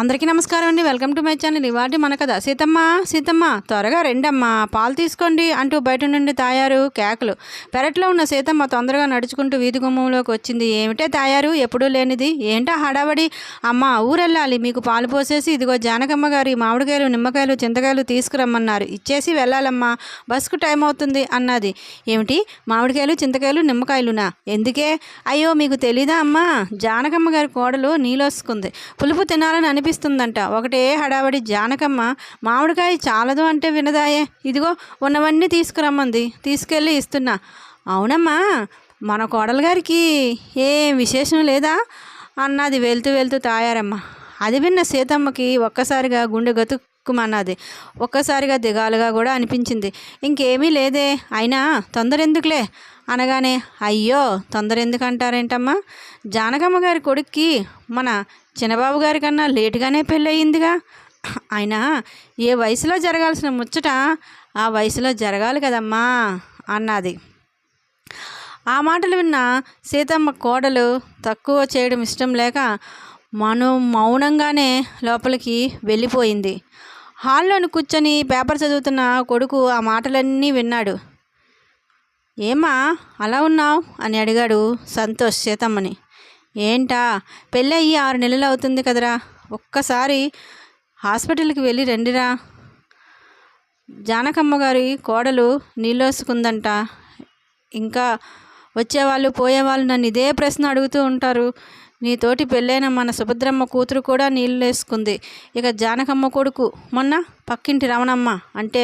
అందరికీ నమస్కారం అండి. Welcome to my channel. ఇవాటి మన కథ. సీతమ్మ సీతమ్మ త్వరగా రెండమ్మా. పాలు తీసుకోండి అంటూ బయట నుండి తాయారు కేకలు. పెరట్లో ఉన్న సీతమ్మ తొందరగా నడుచుకుంటూ వీధి గుమ్మంలోకి వచ్చింది. ఏమిటే తాయారు? ఎప్పుడూ లేనిది. ఏంటా హడావడి? అమ్మ ఊరెళ్ళాలి. మీకు పాలు పోసేసి ఇదిగో జానకమ్మ గారి మామిడికాయలు నిమ్మకాయలు చింతకాయలు తీసుకురమ్మన్నారు. ఇచ్చేసి వెళ్ళాలమ్మా. బస్కు టైం అవుతుంది అన్నది. ఏమిటి? మామిడికాయలు చింతకాయలు నిమ్మకాయలునా? ఎందుకే? అయ్యో మీకు తెలీదా అమ్మా? జానకమ్మ గారి కోడలు నీలోసుకుంది పులుపు తినాలని అనిపిస్తుందంట ఒకటే హడావడి జానకమ్మ మామిడికాయ చాలదు అంటే వినదాయే. ఇదిగో ఉన్నవన్నీ తీసుకురమ్మంది. తీసుకెళ్ళి ఇస్తున్నా. అవునమ్మా మన కోడలు గారికి ఏ విశేషం లేదా? అన్నది వెళ్తూ వెళ్తూ తాయారమ్మ. అది విన్న సీతమ్మకి ఒక్కసారిగా గుండె చిక్కుమన్నది ఒక్కసారిగా దిగాలుగా కూడా అనిపించింది. ఇంకేమీ లేదే. అయినా తొందర ఎందుకులే అనగానే అయ్యో తొందర ఎందుకంటారేంటమ్మా జానకమ్మ గారి కొడుక్కి మన చిన్నబాబు గారి కన్నా లేటుగానే పెళ్ళయిందిగా. అయినా ఏ వయసులో జరగాల్సిన ముచ్చట ఆ వయసులో జరగాలి కదమ్మా అన్నది. ఆ మాటలు విన్న సీతమ్మ కోడలు తక్కువ చేయడం ఇష్టం లేక మనం మౌనంగానే లోపలికి వెళ్ళిపోయింది. హాల్లోని కూర్చొని పేపర్ చదువుతున్న కొడుకు ఆ మాటలన్నీ విన్నాడు. ఏమా అలా ఉన్నావు? అని అడిగాడు సంతోష్ సీతమ్మని. ఏంటా పెళ్ళయ్యి ఆరు నెలలు అవుతుంది కదరా ఒక్కసారి హాస్పిటల్కి వెళ్ళి రండిరా. జానకమ్మ గారి కోడలు నీళ్ళోసుకుందంట ఇంకా వచ్చేవాళ్ళు పోయేవాళ్ళు నన్ను ఇదే ప్రశ్న అడుగుతూ ఉంటారు నీతోటి పెళ్ళైన మన సుభద్రమ్మ కూతురు కూడా నీళ్ళు వేసుకుంది ఇక జానకమ్మ కొడుకు మొన్న పక్కింటి రమణమ్మ అంటే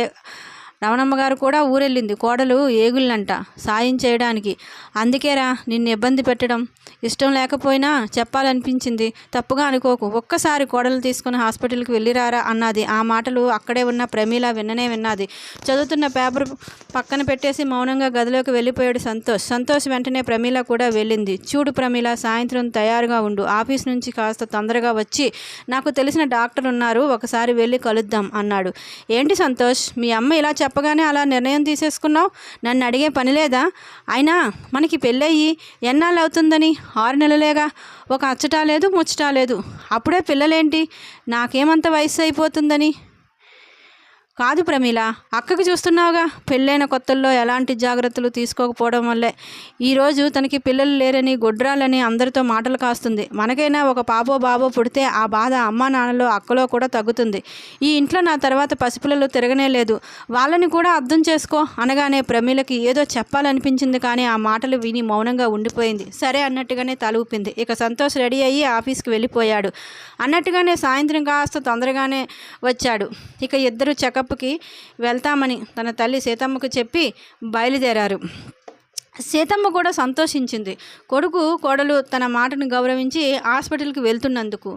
రమణమ్మ గారు కూడా ఊరెళ్ళింది. కోడలు ఏగుళ్ళంట సాయం చేయడానికి. అందుకేరా నిన్ను ఇబ్బంది పెట్టడం. ఇష్టం లేకపోయినా చెప్పాలనిపించింది. తప్పుగా అనుకోకు. ఒక్కసారి కోడలు తీసుకుని హాస్పిటల్కి వెళ్ళిరారా అన్నది. ఆ మాటలు అక్కడే ఉన్న ప్రమీల విన్ననే విన్నది. చదువుతున్న పేపర్ పక్కన పెట్టేసి మౌనంగా గదిలోకి వెళ్ళిపోయాడు సంతోష్. సంతోష్ వెంటనే ప్రమీల కూడా వెళ్ళింది. చూడు ప్రమీల సాయంత్రం తయారుగా ఉండు. ఆఫీస్ నుంచి కాస్త తొందరగా వచ్చి నాకు తెలిసిన డాక్టర్ ఉన్నారు ఒకసారి వెళ్ళి కలుద్దాం అన్నాడు. ఏంటి సంతోష్? మీ అమ్మ ఇలా చెప్పగానే అలా నిర్ణయం తీసేసుకున్నావు? నన్ను అడిగే పని లేదా? అయినా మనకి పెళ్ళయ్యి ఎన్నాళ్ళు అవుతుందని ఆరు నెలలేగా. ఒక అచ్చటా లేదు ముచ్చటా లేదు. అప్పుడే పిల్లలేంటి? నాకేమంత వయసు అయిపోతుందని? కాదు ప్రమీల అక్కకి చూస్తున్నావుగా? పెళ్ళైన కొత్తల్లో ఎలాంటి జాగ్రత్తలు తీసుకోకపోవడం వల్లే. ఈరోజు తనకి పిల్లలు లేరని గొడ్రాలని అందరితో మాటలు కాస్తుంది. మనకైనా ఒక పాపో బాబో పుడితే ఆ బాధ అమ్మా నాన్నలో అక్కలో కూడా తగ్గుతుంది. ఈ ఇంట్లో నా తర్వాత పసిపిల్లలు తిరగనే లేదు. వాళ్ళని కూడా అర్థం చేసుకో. అనగానే ప్రమీలకి ఏదో చెప్పాలనిపించింది కానీ ఆ మాటలు విని మౌనంగా ఉండిపోయింది. సరే అన్నట్టుగానే తల ఊపింది. ఇక సంతోష్ రెడీ అయ్యి ఆఫీస్కి వెళ్ళిపోయాడు. అన్నట్టుగానే సాయంత్రం కాస్త తొందరగానే వచ్చాడు. ఇక ఇద్దరు చెకప్ చెకప్కి వెళ్తామని తన తల్లి సీతమ్మకు చెప్పి బయలుదేరారు. సీతమ్మ కూడా సంతోషించింది. కొడుకు కోడలు తన మాటను గౌరవించి హాస్పిటల్కి వెళ్తున్నందుకు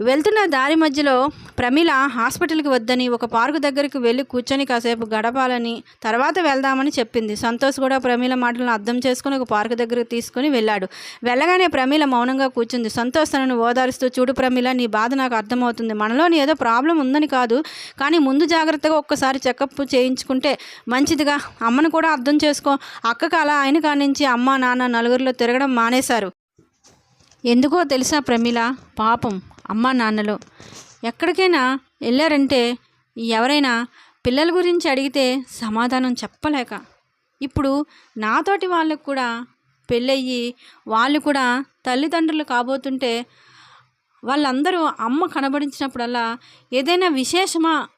వెళ్తున్న దారి మధ్యలో ప్రమీల హాస్పిటల్కి వద్దని ఒక పార్కు దగ్గరికి వెళ్ళి కూర్చొని కాసేపు గడపాలని తర్వాత వెళ్దామని చెప్పింది. సంతోష్ కూడా ప్రమీల మాటలను అర్థం చేసుకుని ఒక పార్కు దగ్గరికి తీసుకుని వెళ్ళాడు. వెళ్ళగానే ప్రమీల మౌనంగా కూర్చుంది. సంతోష్ తనను ఓదారుస్తూ చూడు ప్రమీల నీ బాధ నాకు అర్థమవుతుంది. మనలోని ఏదో ప్రాబ్లం ఉందని కాదు కానీ ముందు జాగ్రత్తగా ఒక్కసారి చెకప్ చేయించుకుంటే మంచిదిగా. అమ్మను కూడా అర్థం చేసుకో. అక్కకు అలా ఆయన కానించి అమ్మ నాన్న నలుగురిలో తిరగడం మానేశారు. ఎందుకో తెలుసా ప్రమీల? పాపం. అమ్మా నాన్నలు ఎక్కడికైనా వెళ్ళారంటే ఎవరైనా పిల్లల గురించి అడిగితే సమాధానం చెప్పలేక. ఇప్పుడు నాతోటి వాళ్ళకు కూడా పెళ్ళయ్యి వాళ్ళు కూడా తల్లిదండ్రులు కాబోతుంటే వాళ్ళందరూ అమ్మ కనబడించినప్పుడల్లా ఏదైనా విశేషమా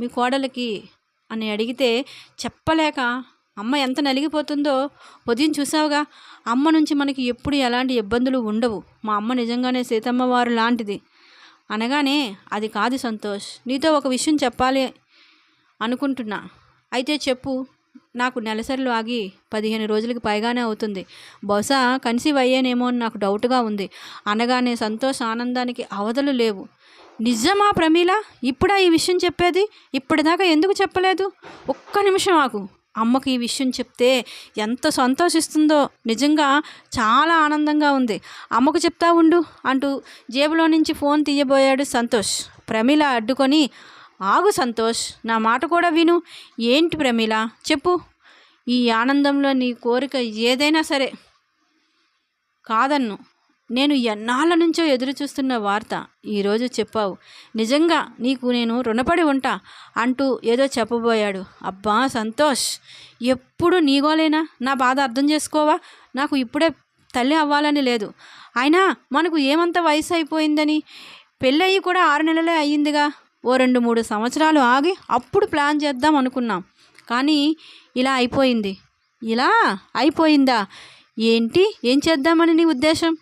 మీ కోడలికి అని అడిగితే చెప్పలేక అమ్మ ఎంత నలిగిపోతుందో ఉదయం చూసావుగా? అమ్మ నుంచి మనకి ఎప్పుడు ఎలాంటి ఇబ్బందులు ఉండవు. మా అమ్మ నిజంగానే సీతమ్మ వారు లాంటిది. అనగానే అది కాదు సంతోష్ నీతో ఒక విషయం చెప్పాలి అనుకుంటున్నా. అయితే చెప్పు నాకు నెలసరిలు ఆగి పదిహేను రోజులకి పైగానే అవుతుంది. బహుశా కన్సీవ్ అయ్యానేమో అని నాకు డౌట్గా ఉంది. అనగానే సంతోష్ ఆనందానికి అవధలు లేవు. నిజమా ప్రమీల? ఇప్పుడా ఈ విషయం చెప్పేది? ఇప్పటిదాకా ఎందుకు చెప్పలేదు? ఒక్క నిమిషం ఆకు అమ్మకి ఈ విషయం చెప్తే ఎంత సంతోషిస్తుందో. నిజంగా చాలా ఆనందంగా ఉంది. అమ్మకు చెప్తా ఉండు అంటూ జేబులో నుంచి ఫోన్ తీయబోయాడు సంతోష్. ప్రమీల అడ్డుకొని ఆగు సంతోష్ నా మాట కూడా విను. ఏంటి ప్రమీల? చెప్పు. ఈ ఆనందంలో నీ కోరిక ఏదైనా సరే. కాదన్ను. నేను ఎన్నాళ్ళ నుంచో ఎదురు చూస్తున్న వార్త. ఈరోజు చెప్పావు. నిజంగా నీకు నేను రుణపడి ఉంటా అంటూ ఏదో చెప్పబోయాడు. అబ్బా సంతోష్! ఎప్పుడు నీగోలేనా నా బాధ అర్థం చేసుకోవా? నాకు ఇప్పుడే తల్లి అవ్వాలని లేదు. అయినా మనకు ఏమంత వయసు అయిపోయిందని? పెళ్ళయి కూడా ఆరు నెలలే అయ్యిందిగా. ఓ రెండు మూడు సంవత్సరాలు ఆగి అప్పుడు ప్లాన్ చేద్దాం అనుకున్నాం. కానీ ఇలా అయిపోయింది. ఇలా అయిపోయిందా? ఏంటి? ఏం చేద్దామని నీ ఉద్దేశం?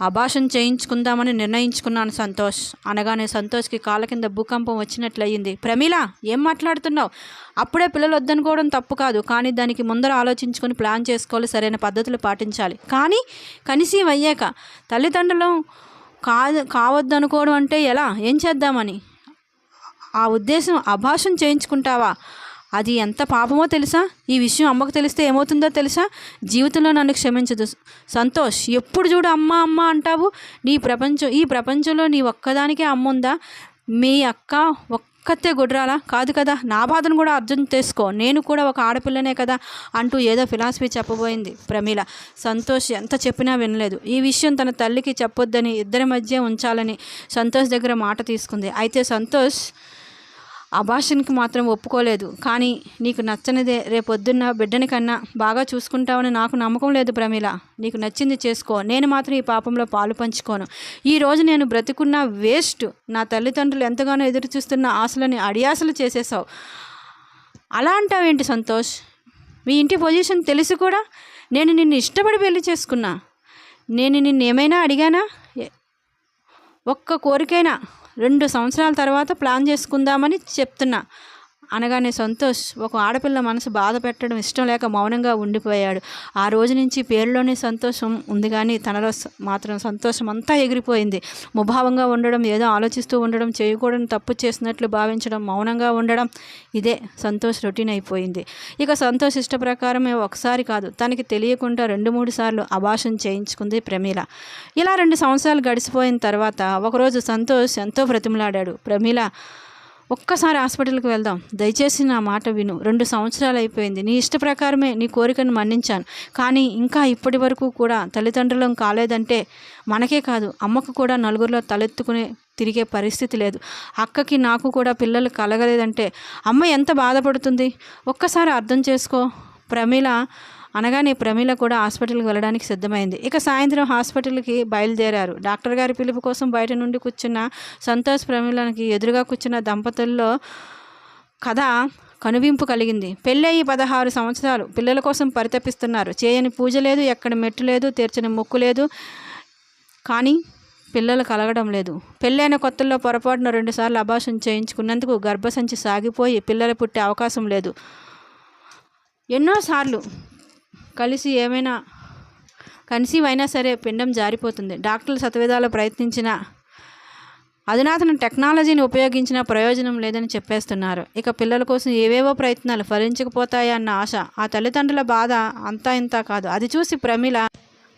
అభాషణ చేయించుకుందామని నిర్ణయించుకున్నాను సంతోష్. అనగానే సంతోష్కి కాళ్ళ కింద భూకంపం వచ్చినట్లయింది. ప్రమీల ఏం మాట్లాడుతున్నావు? అప్పుడే పిల్లలు వద్దనుకోవడం తప్పు కాదు. కానీ దానికి ముందర ఆలోచించుకొని ప్లాన్ చేసుకోవాలి సరైన పద్ధతులు పాటించాలి. కానీ కనీసం అయ్యాక తల్లిదండ్రులు కాదు కావద్దనుకోవడం అంటే ఎలా? ఏం చేద్దామని? ఆ ఉద్దేశం అభాషణ చేయించుకుంటావా? అది ఎంత పాపమో తెలుసా? ఈ విషయం అమ్మకు తెలిస్తే ఏమవుతుందో తెలుసా? జీవితంలో నన్ను క్షమించదు. సంతోష్ ఎప్పుడు చూడు అమ్మ అమ్మ అంటావు? నీ ప్రపంచం ఈ ప్రపంచంలో నీ ఒక్కదానికే అమ్మ ఉందా? మీ అక్క ఒక్కతే గుడ్రాలా కాదు కదా? నా బాధను కూడా అర్థం చేసుకో. నేను కూడా ఒక ఆడపిల్లనే కదా? అంటూ ఏదో ఫిలాసఫీ చెప్పబోయింది ప్రమీల. సంతోష్ ఎంత చెప్పినా వినలేదు. ఈ విషయం తన తల్లికి చెప్పొద్దని ఇద్దరి మధ్య ఉంచాలని సంతోష్ దగ్గర మాట తీసుకుంది. అయితే సంతోష్ అభాషణకి మాత్రం ఒప్పుకోలేదు. కానీ నీకు నచ్చనిదే రేపొద్దున్న బిడ్డని కన్నా బాగా చూసుకుంటావని నాకు నమ్మకం లేదు ప్రమీల. నీకు నచ్చింది చేసుకో. నేను మాత్రం ఈ పాపంలో పాలు పంచుకోను. ఈ రోజు నేను బ్రతికున్న వేస్ట్. నా తల్లిదండ్రులు ఎంతగానో ఎదురు చూస్తున్న ఆశలని అడియాసలు చేసేసావు అలా అంటావేంటి సంతోష్? మీ ఇంటి పొజిషన్ తెలిసి కూడా? నేను నిన్ను ఇష్టపడి పెళ్ళి చేసుకున్నా. నేను నిన్ను ఏమైనా అడిగానా ఒక్క కోరికైనా రెండు సంవత్సరాల తర్వాత ప్లాన్ చేసుకుందామని చెప్తున్నా. అనగానే సంతోష్ ఒక ఆడపిల్ల మనసు బాధ పెట్టడం ఇష్టం లేక మౌనంగా ఉండిపోయాడు. ఆ రోజు నుంచి పేరులోనే సంతోషం ఉంది కానీ తనలో మాత్రం సంతోషం అంతా ఎగిరిపోయింది. ముభావంగా ఉండడం ఏదో ఆలోచిస్తూ ఉండడం చేయకూడని తప్పు చేసినట్లు భావించడం మౌనంగా ఉండడం ఇదే సంతోష్ రొటీన్ అయిపోయింది. ఇక సంతోష్ ఇష్ట ప్రకారమే ఒకసారి కాదు తనకి తెలియకుండా రెండు మూడు సార్లు అభాషణ చేయించుకుంది ప్రమీల. ఇలా రెండు సంవత్సరాలు గడిచిపోయిన తర్వాత ఒకరోజు సంతోష్ ఎంతో బ్రతిమలాడాడు. ప్రమీల ఒక్కసారి హాస్పిటల్కి వెళ్దాం. దయచేసి నా మాట విను. రెండు సంవత్సరాలు అయిపోయింది. నీ ఇష్ట ప్రకారమే నీ కోరికను మన్నించాను. కానీ ఇంకా ఇప్పటి వరకు కూడా తల్లిదండ్రులం కాలేదంటే మనకే కాదు అమ్మకు కూడా నలుగురిలో తలెత్తుకునే తిరిగే పరిస్థితి లేదు. అక్కకి నాకు కూడా పిల్లలు కలగలేదంటే అమ్మ ఎంత బాధపడుతుంది? ఒక్కసారి అర్థం చేసుకో. ప్రమీల అనగానే ప్రమీల కూడా హాస్పిటల్కి వెళ్ళడానికి సిద్ధమైంది. ఇక సాయంత్రం హాస్పిటల్కి బయలుదేరారు. డాక్టర్ గారి పిలుపు కోసం బయట నుండి కూర్చున్న సంతోష్ ప్రమీలకి ఎదురుగా కూర్చున్న దంపతుల్లో కథ కనువింపు కలిగింది. పెళ్ళయి పదహారు సంవత్సరాలు. పిల్లల కోసం పరితపిస్తున్నారు. చేయని పూజ లేదు ఎక్కడ మెట్టు లేదు తీర్చని మొక్కు లేదు. కానీ పిల్లలు కలగడం లేదు. పెళ్ళైన కొత్తల్లో పొరపాటున రెండుసార్లు అభాషణ చేయించుకున్నందుకు గర్భసంచి సాగిపోయి పిల్లలు పుట్టే అవకాశం లేదు. ఎన్నోసార్లు కలిసి ఏమైనా కన్సీవ్ అయినా సరే పిండం జారిపోతుంది. డాక్టర్లు సతవేదాలు ప్రయత్నించిన అధునాతన టెక్నాలజీని ఉపయోగించిన ప్రయోజనం లేదని చెప్పేస్తున్నారు. ఇక పిల్లల కోసం ఏవేవో ప్రయత్నాలు ఫలించకపోతాయన్న ఆశ ఆ తల్లిదండ్రుల బాధ అంతా ఇంతా కాదు. అది చూసి ప్రమిళ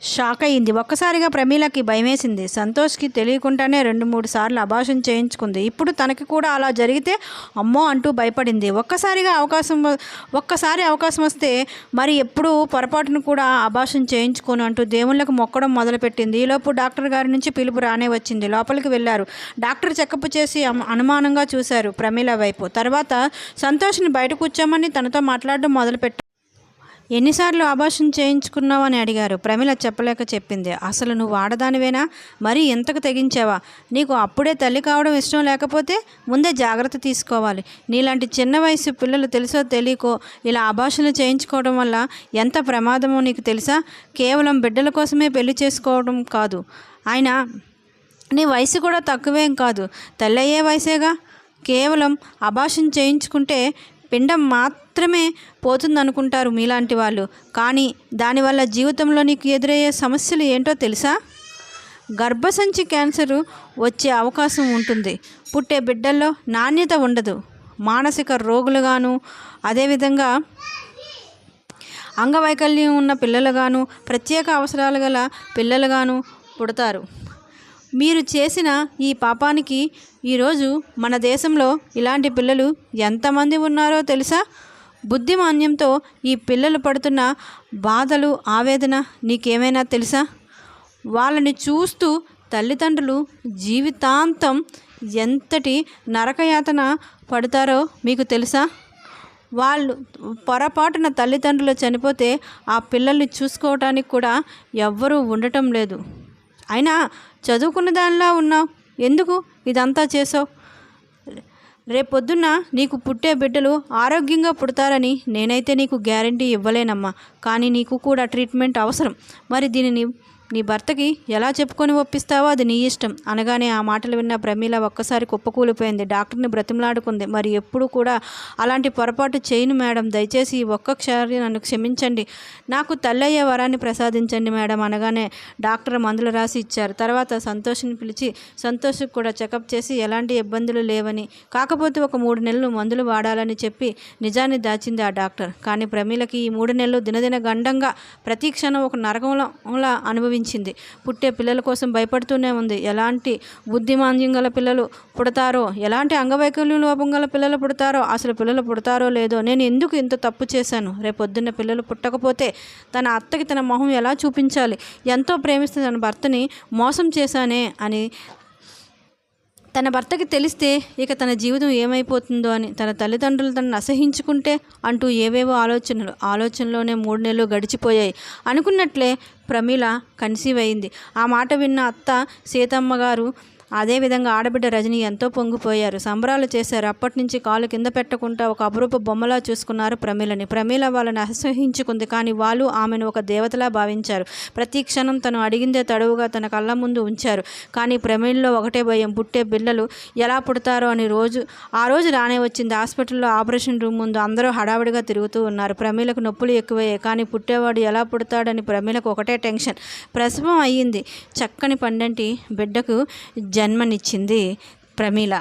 షాక్ అయ్యింది. ఒక్కసారిగా ప్రమీలకి భయమేసింది. సంతోష్కి తెలియకుండానే రెండు మూడు సార్లు అభాషణ చేయించుకుంది. ఇప్పుడు తనకి కూడా అలా జరిగితే అమ్మో అంటూ భయపడింది. ఒక్కసారిగా అవకాశం వ- ఒక్కసారి అవకాశం వస్తే మరి ఎప్పుడు పొరపాటును కూడా అభాషణ చేయించుకోను అంటూ దేవుళ్ళకు మొక్కడం మొదలుపెట్టింది. ఈలోపు డాక్టర్ గారి నుంచి పిలుపు రానే వచ్చింది. లోపలికి వెళ్ళారు డాక్టర్ చెకప్ చేసి అనుమానంగా చూశారు ప్రమీల వైపు. తర్వాత సంతోష్ని బయట కూర్చోమని తనతో మాట్లాడడం మొదలుపెట్టారు ఎన్నిసార్లు అభాషణ చేయించుకున్నావు అని అడిగారు. ప్రమిళ చెప్పలేక చెప్పింది. అసలు నువ్వు ఆడదానివేనా? మరీ ఎంతకు తెగించావా? నీకు అప్పుడే తల్లి కావడం ఇష్టం లేకపోతే ముందే జాగ్రత్త తీసుకోవాలి. నీలాంటి చిన్న వయసు పిల్లలు తెలుసో తెలియకో ఇలా అభాషణలు చేయించుకోవడం వల్ల ఎంత ప్రమాదమో నీకు తెలుసా? కేవలం బిడ్డల కోసమే పెళ్ళి చేసుకోవడం కాదు. ఆయన నీ వయసు కూడా తక్కువేం కాదు. తల్లయ్యే వయసేగా? కేవలం అభాషణ చేయించుకుంటే పిండం మాత్రమే పోతుందనుకుంటారు మీలాంటి వాళ్ళు. కానీ దానివల్ల జీవితంలో నీకు ఎదురయ్యే సమస్యలు ఏంటో తెలుసా? గర్భసంచి క్యాన్సర్ వచ్చే అవకాశం ఉంటుంది. పుట్టే బిడ్డల్లో నాణ్యత ఉండదు. మానసిక రోగులుగాను అదేవిధంగా అంగవైకల్యం ఉన్న పిల్లలుగాను ప్రత్యేక అవసరాలు గల పిల్లలుగాను పుడతారు. మీరు చేసిన ఈ పాపానికి ఈరోజు మన దేశంలో ఇలాంటి పిల్లలు ఎంతమంది ఉన్నారో తెలుసా? బుద్ధిమాన్యంతో ఈ పిల్లలు పడుతున్న బాధలు ఆవేదన నీకేమైనా తెలుసా? వాళ్ళని చూస్తూ తల్లిదండ్రులు జీవితాంతం ఎంతటి నరకయాతన పడతారో మీకు తెలుసా? వాళ్ళు పొరపాటున తల్లిదండ్రులు చనిపోతే ఆ పిల్లల్ని చూసుకోవటానికి కూడా ఎవ్వరూ ఉండటం లేదు. అయినా చదువుకున్న దానిలా ఉన్నావు. ఎందుకు ఇదంతా చేసావు రేపొద్దున్న నీకు పుట్టే బిడ్డలు ఆరోగ్యంగా పుడతారని నేనైతే నీకు గ్యారంటీ ఇవ్వలేనమ్మా. కానీ నీకు కూడా ట్రీట్మెంట్ అవసరం. మరి దీనిని నీ భర్తకి ఎలా చెప్పుకొని ఒప్పిస్తావో అది నీ ఇష్టం. అనగానే ఆ మాటలు విన్న ప్రమీల ఒక్కసారి కుప్పకూలిపోయింది. డాక్టర్ని బ్రతిమలాడుకుంది. మరి ఎప్పుడు కూడా అలాంటి పొరపాటు చేయను మేడం. దయచేసి ఈ ఒక్కసారి నన్ను క్షమించండి. నాకు తల్లయ్యే వరాన్ని ప్రసాదించండి మేడం అనగానే డాక్టర్ మందులు రాసి ఇచ్చారు. తర్వాత సంతోష్ని పిలిచి సంతోష్కి కూడా చెకప్ చేసి ఎలాంటి ఇబ్బందులు లేవని కాకపోతే ఒక మూడు నెలలు మందులు వాడాలని చెప్పి నిజాన్ని దాచింది ఆ డాక్టర్. కానీ ప్రమీలకి ఈ మూడు నెలలు దినదిన గండంగా ప్రతి క్షణం ఒక నరకంలా అనుభవించింది. పుట్టే పిల్లల కోసం భయపడుతూనే ఉంది. ఎలాంటి బుద్ధిమాంద్యం గల పిల్లలు పుడతారో ఎలాంటి అంగవైకల్యం లోపం గల పిల్లలు పుడతారో అసలు పిల్లలు పుడతారో లేదో నేను ఎందుకు ఇంత తప్పు చేశాను? రేపొద్దున్న పిల్లలు పుట్టకపోతే తన అత్తకి తన మొహం ఎలా చూపించాలి? ఎంతో ప్రేమిస్తున్న తన భర్తని మోసం చేశానే అని తన భర్తకి తెలిస్తే ఇక తన జీవితం ఏమైపోతుందో అని తన తల్లిదండ్రులు తనను అసహించుకుంటే అంటూ ఏవేవో ఆలోచనలు ఆలోచనలోనే మూడు నెలలు గడిచిపోయాయి. అనుకున్నట్లే ప్రమీల కన్సీవ్ అయింది. ఆ మాట విన్న అత్త సీతమ్మ గారు అదేవిధంగా ఆడబిడ్డ రజని ఎంతో పొంగిపోయారు. సంబరాలు చేశారు. అప్పటి నుంచి కాలు కింద పెట్టకుండా ఒక అపురూప బొమ్మలా చూసుకున్నారు ప్రమీలని. ప్రమీల వాళ్ళని అసహించుకుంది. కానీ వాళ్ళు ఆమెను ఒక దేవతలా భావించారు. ప్రతి క్షణం తను అడిగిందే తడవుగా తన కళ్ళ ముందు ఉంచారు. కానీ ప్రమీలలో ఒకటే భయం. పుట్టే బిల్లలు ఎలా పుడతారో అని రోజు ఆ రోజు రానే వచ్చింది. హాస్పిటల్లో ఆపరేషన్ రూమ్ ముందు అందరూ హడావిడిగా తిరుగుతూ ఉన్నారు. ప్రమీలకు నొప్పులు ఎక్కువయ్యాయి. కానీ పుట్టేవాడు ఎలా పుడతాడని ప్రమీలకు ఒకటే టెన్షన్. ప్రసవం అయ్యింది. చక్కని పండంటి బిడ్డకు జన్మనిచ్చింది ప్రమీల.